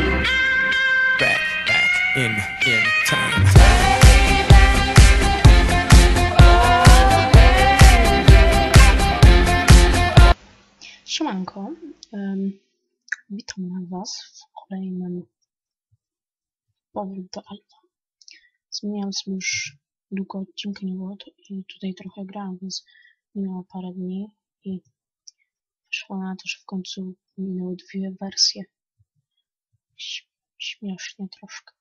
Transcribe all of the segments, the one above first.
Back, back in, in time. Siemanko, witam Was w kolejnym powrót do Alfa. Zmieniałem sobie już długo odcinka nie było i tutaj trochę grałem, więc minęło parę dni i wyszło na to, że w końcu minęły dwie wersje. Śmiesznie troszkę.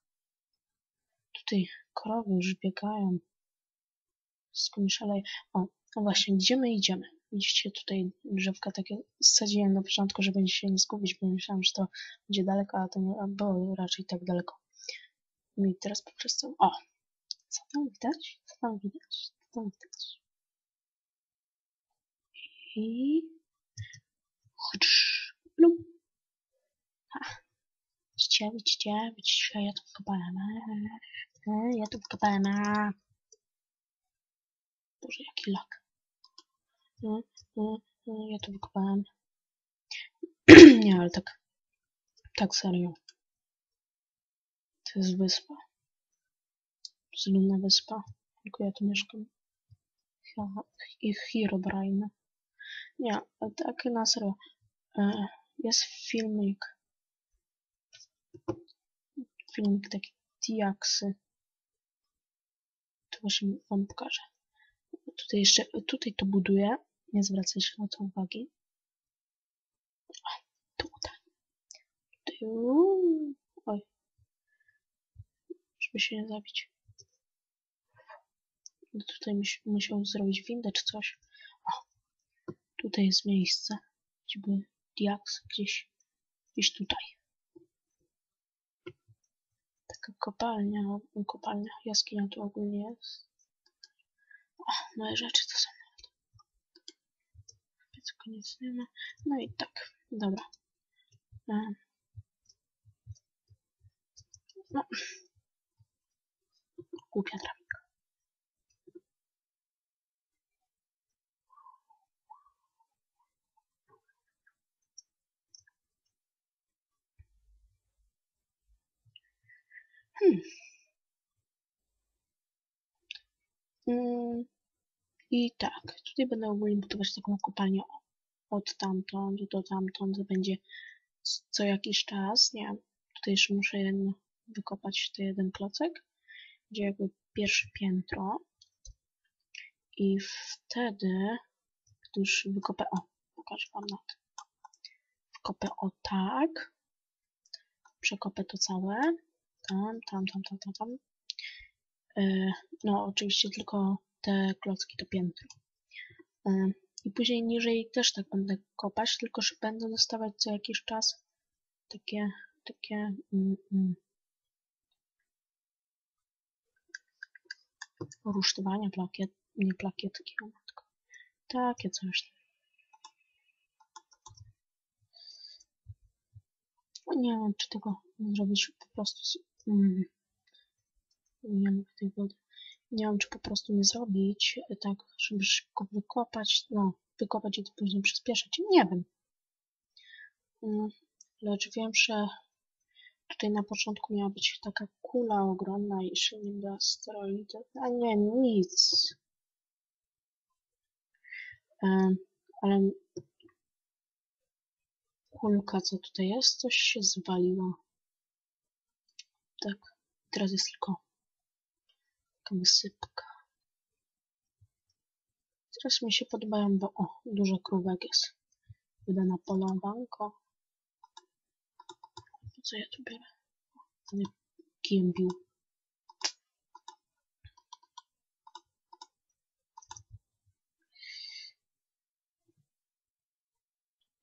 Tutaj krowy już biegają. Skąd szaleje. O, no właśnie, gdzie my idziemy? Widzicie tutaj drzewka takie sadziłem na początku, żeby się nie zgubić, bo myślałem, że to będzie daleko, a to nie było raczej tak daleko. I teraz po prostu... O! Co tam widać? Co tam widać? Co tam widać? I... Chodź. Lub. Ha. Widzicie, widzicie, widzicie, ja tu wkopałem. E, Ja tu wkopałem. Boże, jaki lak. Mm, Ja to wykopałem. Nie, ale tak. Tak serio. To jest wyspa. Zludna wyspa. Tylko ja tu mieszkam. I Herobrine. Nie, tak na serio. E, Jest filmik. Filmik taki Diaksy. To właśnie wam pokażę. Tutaj jeszcze, tutaj to buduję. Nie zwracajcie na to uwagi. O, tutaj. Tutaj. Oj. Żeby się nie zabić. Tutaj mus- musiał zrobić windę czy coś. O. Tutaj jest miejsce. Gdzie by diaks gdzieś. Gdzieś tutaj. Taka kopalnia. Kopalnia. Jaskinia tu ogólnie jest. O, moje rzeczy to są. Więc koniec nie ma. No i tak. Dobra. E. No. Głupia drabinka. Hmm. Mm, I tak, tutaj będę ogólnie budować taką kopalnię od tamtąd do tamtąd, to będzie co jakiś czas, nie? Tutaj jeszcze muszę jedno wykopać ten jeden klocek, gdzie jakby pierwsze piętro. I wtedy, gdy już wykopę, o, pokażę wam na to, wkopę o tak, przekopę to całe, tam, tam, tam, tam, tam, tam, E, no oczywiście tylko te klocki to piętro. E, I później niżej też tak będę kopać, tylko że będę dostawać co jakiś czas takie, takie mm, mm, rusztowania, plakiet, nie plakietki, o matko. Takie coś. Nie wiem, czy tego zrobić po prostu mm, nie mam tej wody. Nie wiem, czy po prostu nie zrobić e, tak, żeby szybko wykopać, no, wykopać i to później przyspieszyć. Nie wiem. Mm, Lecz wiem, że tutaj na początku miała być taka kula ogromna i jeszcze niby asteroid. A nie, nic. Ale kulka, co tutaj jest, coś się zwaliło. Tak, teraz jest tylko taka wysypka. Teraz mi się podobają, bo o, dużo krówek jest. Wyda na polowanko. Po co ja tu biorę? Będę kijem.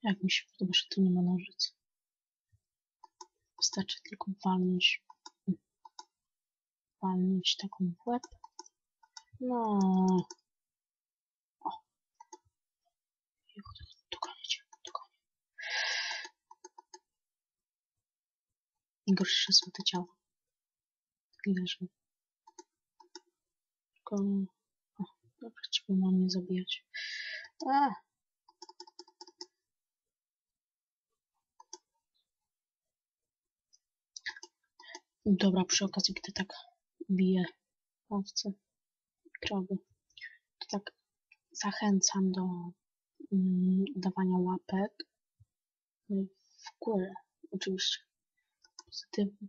Jak mi się podoba, że tu nie ma nożyc. Wystarczy tylko walnąć, walnąć taką w łeb. No. O. I dogonić, dogonić. Najgorsze są te ciała. Tak leżą. Tylko... O, dobra, ciebie mam nie zabijać. A! Dobra, przy okazji, gdy tak biję owce, krowy, to tak zachęcam do mm, dawania łapek w górę, oczywiście pozytywnie.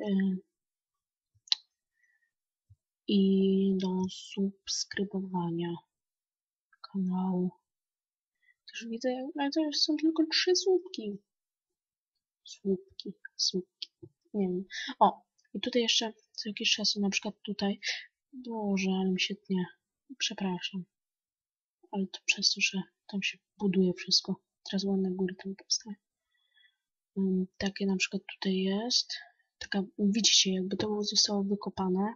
Y, I do subskrybowania kanału. Też widzę, ale to już są tylko trzy słupki. Słupki, słupki. Nie wiem. O, i tutaj jeszcze co jakiś czas, na przykład tutaj. Boże, ale mi się tnie. Przepraszam. Ale to przez to, że tam się buduje wszystko. Teraz ładne góry tam powstają. Um, takie na przykład tutaj jest. Taka, widzicie, jakby to zostało wykopane.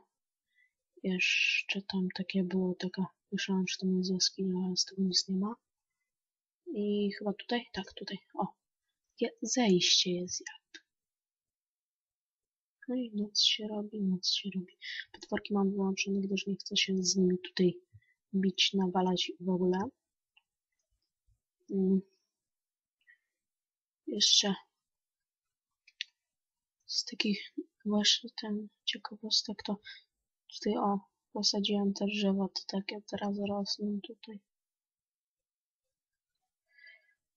Jeszcze tam takie było, taka, myślałam, że tam jest jaskinia, ale z tego nic nie ma. I chyba tutaj? Tak, tutaj. O, je, zejście jest jakby. No i noc się robi, noc się robi. Potworki mam wyłączone, gdyż nie chcę się z nimi tutaj bić, nawalać w ogóle. Mm. Jeszcze z takich właśnie ten ciekawostek to tutaj o posadziłem te drzewa, to takie teraz rosną tutaj.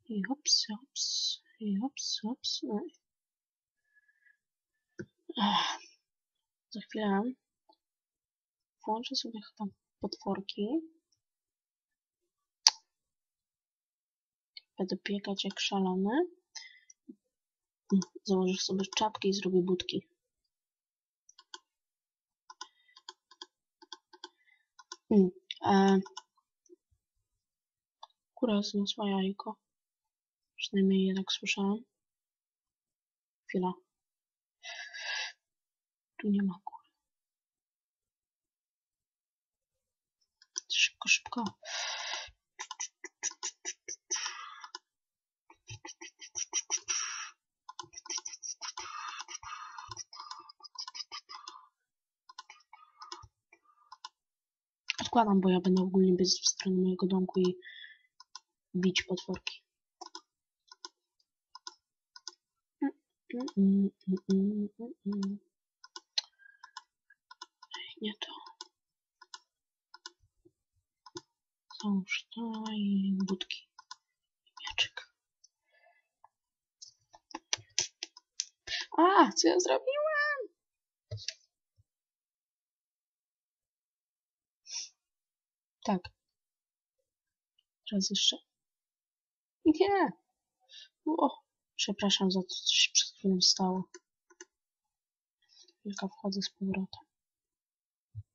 I hops, hops, i hops, hops. No. Ach. Za chwilę włączę sobie chyba potworki. Będę biegać jak szalony. Założę sobie czapkę i zrobię budki. Mm, e, Kura zniosła jajko. Przynajmniej je tak słyszałam. Chwila. Tu nie ma kury. Szybko, szybko. Odkładam, bo ja będę ogólnie biec w stronę mojego domku i bić potworki. Mm, mm, mm, mm, mm, mm. Nie to. Załóż to i budki. I mieczyk. A, co ja zrobiłam? Tak. Raz jeszcze. Nie. O, przepraszam za to, co się przed chwilą stało. Tylko wchodzę z powrotem.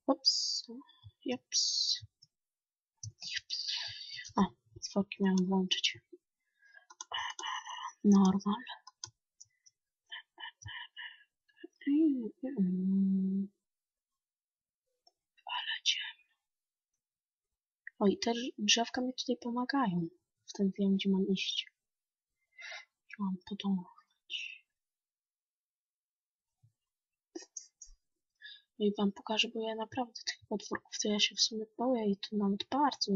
Ups. Jeps. Jeps. A, potworki miałem włączyć. Normal. Ale ciemno. O, i te drzewka mi tutaj pomagają. Wtedy wiem, gdzie mam iść. Gdzie mam podążać. No i wam pokażę, bo ja naprawdę tych potworków to ja się w sumie boję i to nawet bardzo.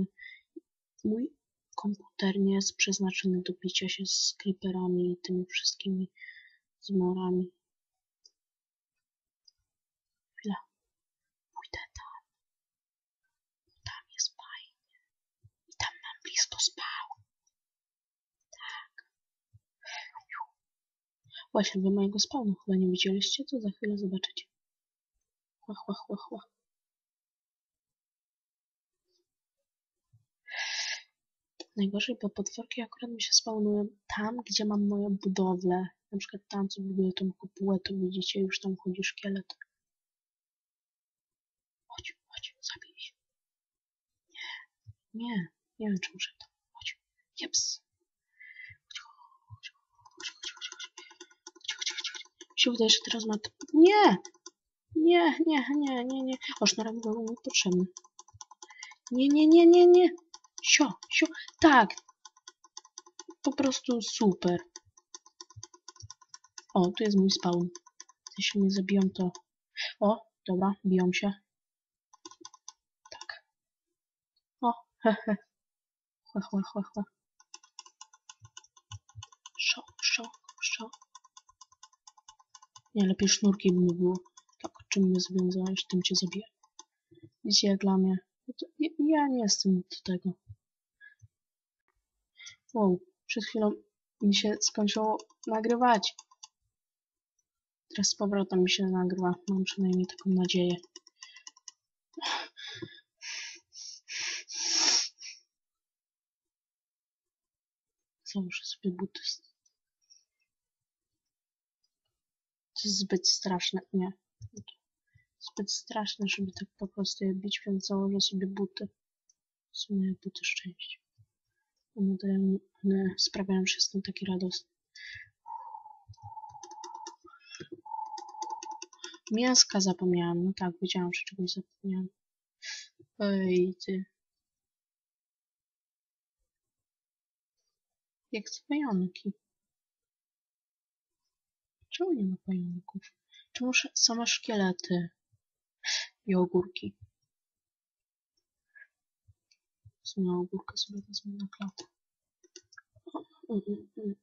Mój komputer nie jest przeznaczony do bicia się z creeperami i tymi wszystkimi zmorami. Chwila. Pójdę tam. Tam jest fajnie. I tam mam blisko spał. Tak. Właśnie, wy mojego spawnu chyba nie widzieliście, to za chwilę zobaczycie. Chła, chła, chła. Najgorzej, bo potworki akurat mi się spawnują tam, gdzie mam moją budowlę. Na przykład tam, co buduję tą kopułę, to widzicie, już tam chodzi szkielet. Chodź, chodź, zabij się. Nie, nie, nie wiem, czy muszę tam. Chodź, jeps. Chodź, chodź, chodź, chodź, chodź, chodź. Chodź, chodź, chodź, chodź. Mi się wydaje, że teraz ma... Nie! Nie, nie, nie, nie, nie. O, sznurek był mi potrzebny. Nie, nie, nie, nie, nie. Sio, sio, tak. Po prostu super. O, tu jest mój spawn. Jeśli mnie zabiją, to... O, dobra, biją się. Tak. O, hehe. Chła, chła, chła, chła. Szo, szo, szo. Nie, lepiej sznurki by było. Czym mnie związałeś, tym cię zabiję. Widzicie, jak dla mnie. No ja, ja nie jestem do tego. Wow, przed chwilą mi się skończyło nagrywać. Teraz z powrotem mi się nagrywa. Mam przynajmniej taką nadzieję. Założę sobie buty. To jest zbyt straszne. Nie. Zbyt straszne, żeby tak po prostu je bić, więc założę sobie buty. Moje buty szczęścia. One, dają, one sprawiają, że jestem taki radosny. Mięska zapomniałam. No tak, wiedziałam, że czegoś zapomniałam. Ej, ty. Jak z pająki. Czemu nie ma pająków? Czemu sz- same szkielety i ogórki? W sumie ogórkę sobie wezmę na klatę. Mm, mm, mm.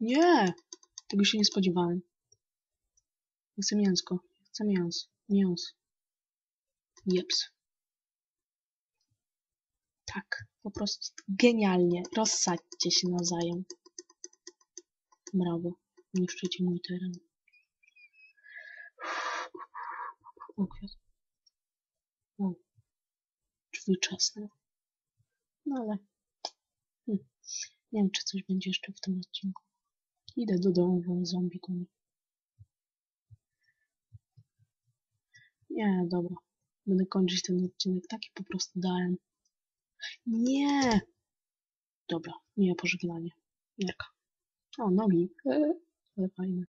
Nie! Tego się nie spodziewałem. Chcę mięsko. Chcę mięso. Mięso. Jeps. Tak. Po prostu genialnie. Rozsadźcie się nawzajem. Brawo. Niszczycie mój teren. O, kwiat. O. Drzwi czesne. No ale... Hmm. Nie wiem, czy coś będzie jeszcze w tym odcinku. Idę do domu, bo zombie goni. Nie, dobra. Będę kończyć ten odcinek. Taki po prostu dałem. Nie! Dobra, miłe pożegnanie. Nerka. O, nogi. 我的朋友们。